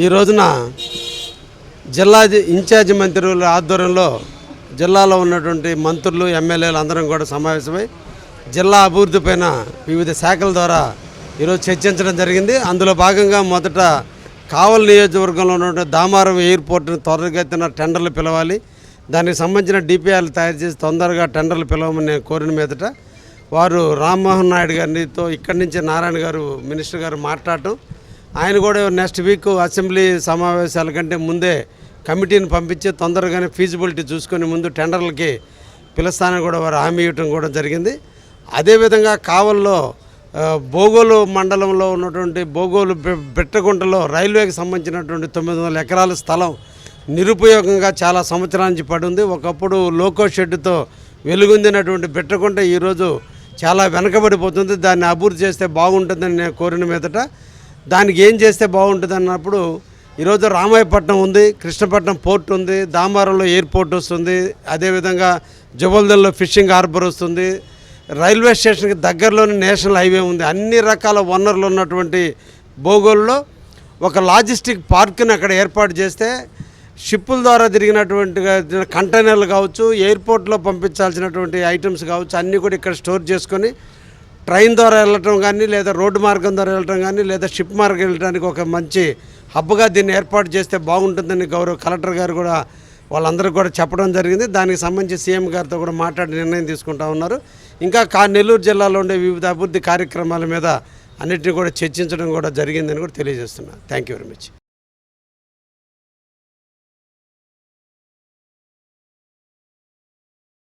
ఈ రోజున జిల్లా ఇన్ఛార్జ్ ఇన్ఛార్జి మంత్రుల ఆధ్వర్యంలో జిల్లాలో ఉన్నటువంటి మంత్రులు ఎమ్మెల్యేలు అందరం కూడా సమావేశమై జిల్లా అభివృద్ధి పైన వివిధ శాఖల ద్వారా ఈరోజు చర్చించడం జరిగింది. అందులో భాగంగా మొదట కావల్ నియోజకవర్గంలో ఉన్నటువంటి దామారం ఎయిర్పోర్ట్ని త్వరగతిన టెండర్లు పిలవాలి. దానికి సంబంధించిన డిపిఆర్లు తయారు చేసి తొందరగా టెండర్లు పిలవమని నేను కోరిన మీదట వారు రామ్మోహన్ నాయుడు గారితో ఇక్కడి నుంచి నారాయణ గారు మినిస్టర్ గారు మాట్లాడటం ఆయన కూడా నెక్స్ట్ వీక్ అసెంబ్లీ సమావేశాల కంటే ముందే కమిటీని పంపించి తొందరగానే ఫీజిబిలిటీ చూసుకొని ముందు టెండర్లకి పిలుస్తానని కూడా వారు హామీ ఇవ్వటం కూడా జరిగింది. అదేవిధంగా కావల్లో బోగోలు మండలంలో ఉన్నటువంటి బోగోలు బె- బెట్టగుంటలో రైల్వేకి సంబంధించినటువంటి తొమ్మిది వందల ఎకరాల స్థలం నిరుపయోగంగా చాలా సంవత్సరాల నుంచి ఒకప్పుడు లోకో షెడ్డుతో వెలుగొందినటువంటి బెట్టగుంట ఈరోజు చాలా వెనకబడిపోతుంది. దాన్ని అభివృద్ధి చేస్తే బాగుంటుందని నేను కోరిన మీదట దానికి ఏం చేస్తే బాగుంటుంది అన్నప్పుడు ఈరోజు రామాయపట్నం ఉంది కృష్ణపట్నం పోర్ట్ ఉంది దామారంలో ఎయిర్పోర్ట్ వస్తుంది అదేవిధంగా జబల్దల్లో ఫిషింగ్ హార్బర్ వస్తుంది రైల్వే స్టేషన్కి దగ్గరలోనే నేషనల్ హైవే ఉంది. అన్ని రకాల వనరులు ఉన్నటువంటి భూగోళంలో ఒక లాజిస్టిక్ పార్క్ని అక్కడ ఏర్పాటు చేస్తే షిప్పుల ద్వారా తిరిగినటువంటి కంటైనర్లు కావచ్చు ఎయిర్పోర్ట్లో పంపించాల్సినటువంటి ఐటమ్స్ కావచ్చు అన్నీ కూడా ఇక్కడ స్టోర్ చేసుకొని ట్రైన్ ద్వారా వెళ్ళటం కానీ లేదా రోడ్డు మార్గం ద్వారా వెళ్ళటం కానీ లేదా షిప్ మార్గం వెళ్ళడానికి ఒక మంచి హబ్గా దీన్ని ఏర్పాటు చేస్తే బాగుంటుందని గౌరవ కలెక్టర్ గారు కూడా వాళ్ళందరికీ కూడా చెప్పడం జరిగింది. దానికి సంబంధించి సీఎం గారితో కూడా మాట్లాడి నిర్ణయం తీసుకుంటా ఉన్నారు. ఇంకా కా నెల్లూరు జిల్లాలో ఉండే వివిధ అభివృద్ధి కార్యక్రమాల మీద అన్నిటిని కూడా చర్చించడం కూడా జరిగిందని కూడా తెలియజేస్తున్నా. Thank you very much.